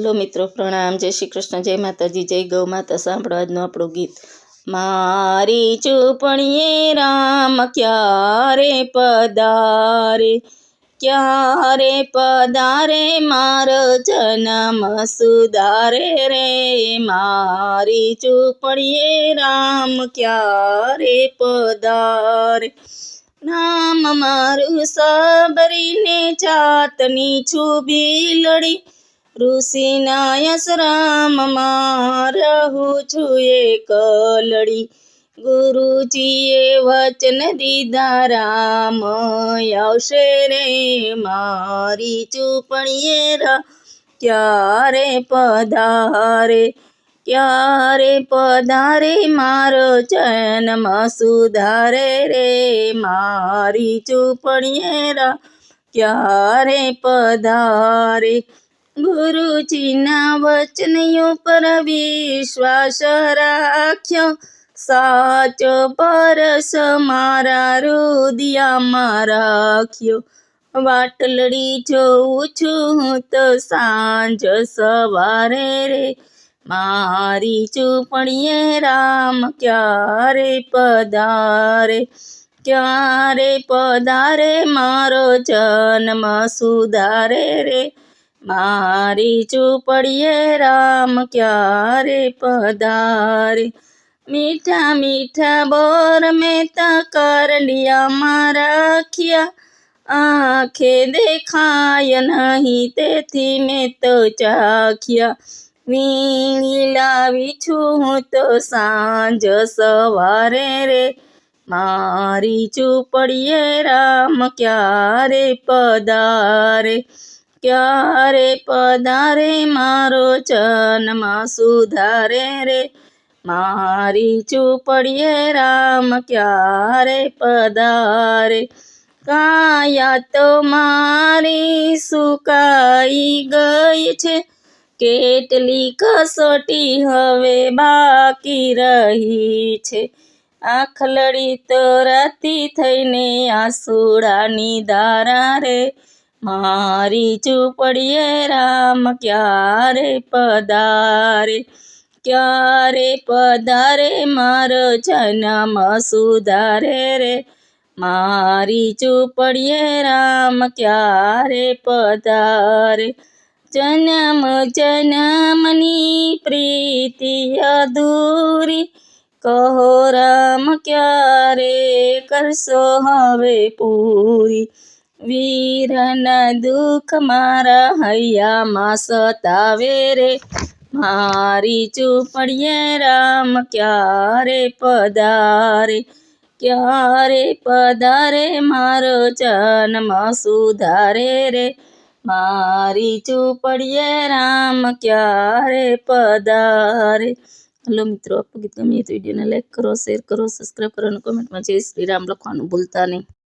Hello મિત્રો, પ્રણામ. જય શ્રી કૃષ્ણ. જય માતાજી. જય ગૌ માતા. સાંભળો આજનું આપણું ગીત. મારી ચૂપણીએ રામ ક્યારે પધારે? ક્યારે પધારે? મારો જન્મ સુધારે રે. મારી ચૂપણીએ રામ ક્યારે પધારે? નામ મારું સબરીને જાતની છુબી લડી. ઋષિના યશરામમાં રહું છું એ કલડી ગુરુજીએ વચન દીધા, રામ આવશે રે મારી ચૂપણીએ રા. ક્યારે પધારે ક્યારે પધારે મારો જન્મ સુધારે રે મારી ચૂપણીએ રા. ક્યારે પધારે ગુરુજીના વચન ઉપર વિશ્વાસ રાખ્યો. સાચો પરસ મારા રુદિયામાં રાખ્યો. વાટલડી જોઉં છું તો સાંજ સવારે રે. મારી ચૂપણીએ રામ ક્યારે પધારે? ક્યારે પધારે? મારો જન્મ સુધારે રે. મારી ચૂપડીએ રામ ક્યારે પધારે? મીઠા મીઠા બોર મેં કરડિયામાં રાખ્યા. આંખે દેખાય નહીં તેથી મેં તો ચાખ્યા. વીણી લાવી છું તો સાંજ સવારે રે. મારી ચૂપડીએ રામ ક્યારે પધારે? ક્યારે પધારે મારો જન્મ સુધારે રે? મારી ચૂપડીએ રામ ક્યારે પધારે? કાયા તો મારી સુકાઈ ગઈ છે, કેટલી કસોટી હવે બાકી રહી છે. આખલડી તો રાતી થઈને આસુડાની ધારા રે મારી ચૂપડીએ રામ ક્યારે પધારે? ક્યારે પધારે મારો જન્મ સુધારે રે? મારી ચૂપડીએ રામ ક્યારે પધારે? જન્મ, જન્મની પ્રીતિ અધૂરી. કહો રામ ક્યારે કરશો હવે પૂરી? વીરના દુઃખ મારા હૈયામાં સતાવે રે. મારી ચૂપડીએ રામ ક્યારે પધારે? ક્યારે પધારે મારો જન્મ સુધારે રે? મારી ચૂપડીએ રામ ક્યારે પધારે? હલો મિત્રો, આપનું ગીત ગમે તો વિડીયોને લાઈક કરો શેર કરો સબસ્ક્રાઈબ કરો અને કોમેન્ટમાં જય શ્રી રામ લખવાનું ભૂલતા નહીં.